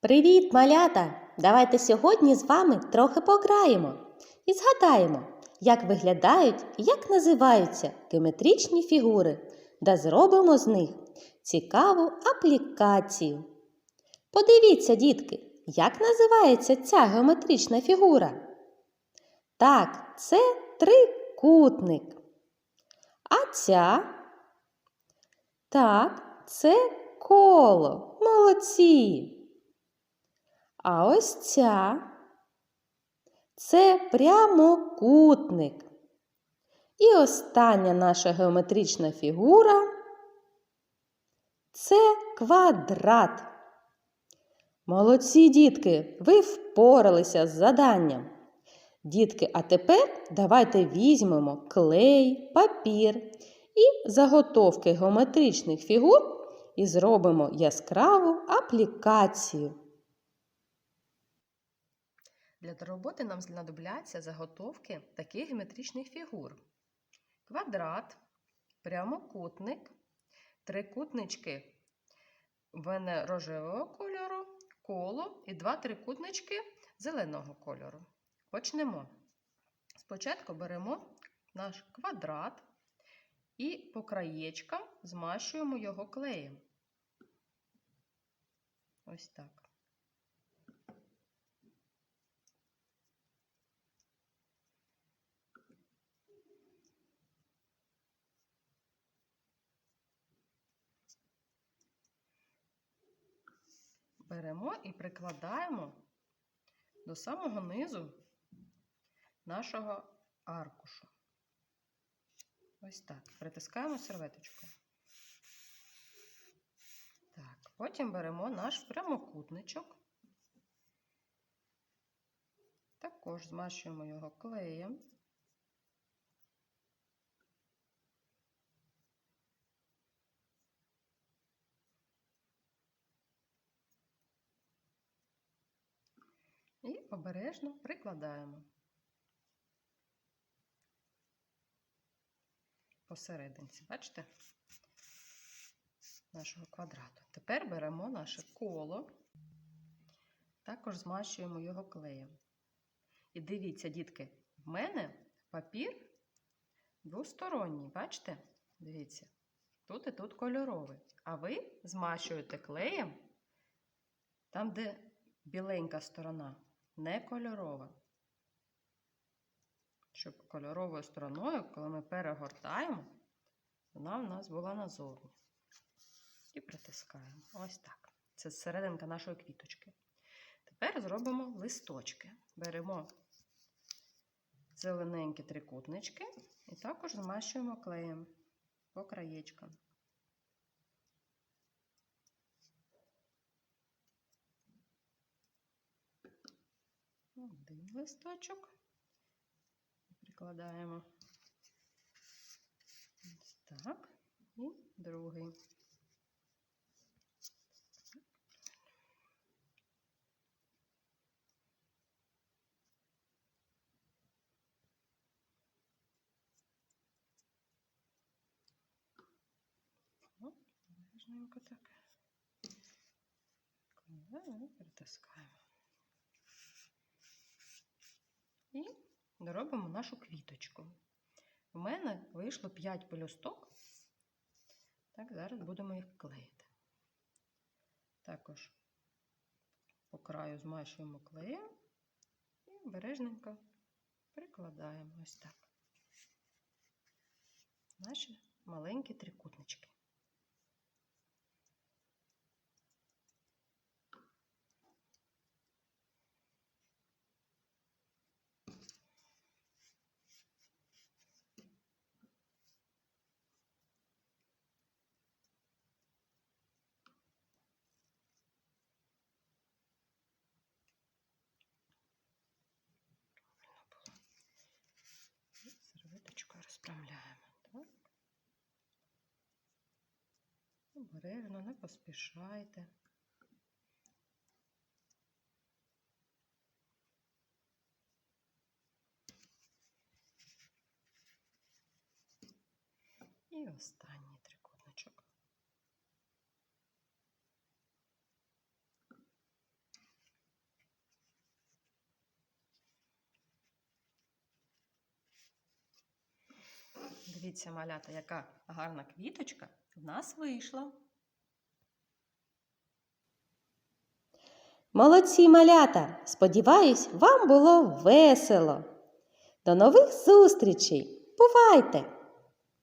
Привіт, малята! Давайте сьогодні з вами трохи пограємо і згадаємо, як виглядають і як називаються геометричні фігури, та зробимо з них цікаву аплікацію. Подивіться, дітки, як називається ця геометрична фігура? Так, це трикутник. А ця? Так, це коло. Молодці. А ось ця це прямокутник. І остання наша геометрична фігура це квадрат. Молодці дітки, ви впоралися з заданням. Дітки, а тепер давайте візьмемо клей, папір і заготовки геометричних фігур і зробимо яскраву аплікацію. Для роботи нам знадобляться заготовки таких геометричних фігур: квадрат, прямокутник, трикутнички в рожевого кольору, коло і два трикутнички зеленого кольору. Почнемо. Спочатку беремо наш квадрат і по краєчкам змащуємо його клеєм. Ось так. Беремо і прикладаємо до самого низу нашого аркушу. Ось так. Притискаємо серветочку. Так, потім беремо наш прямокутничок. Також змащуємо його клеєм. Обережно прикладаємо посерединці, бачите, нашого квадрату. Тепер беремо наше коло, також змащуємо його клеєм. І дивіться, дітки, в мене папір двосторонній, бачите? Дивіться, тут і тут кольоровий. А ви змащуєте клеєм там, де біленька сторона не кольорова. Щоб кольоровою стороною, коли ми перегортаємо, вона в нас була назовні. І притискаємо. Ось так. Це серединка нашої квіточки. Тепер зробимо листочки. Беремо зелененькі трикутнички і також змащуємо клеєм по краєчкам. Один листочок прикладаємо ось так і другий. Обережненько так. Притискаємо. І доробимо нашу квіточку. У мене вийшло 5 пелюсток. Так, зараз будемо їх клеїти. Також по краю змащуємо клеєм і обережненько прикладаємо ось так. Наші маленькі трикутнички. серветочкою розправляємо. Так? Обережно, не поспішайте. І останній трикутничок. Подивіться, малята, яка гарна квіточка в нас вийшла. Молодці малята! Сподіваюсь, вам було весело. До нових зустрічей! Бувайте!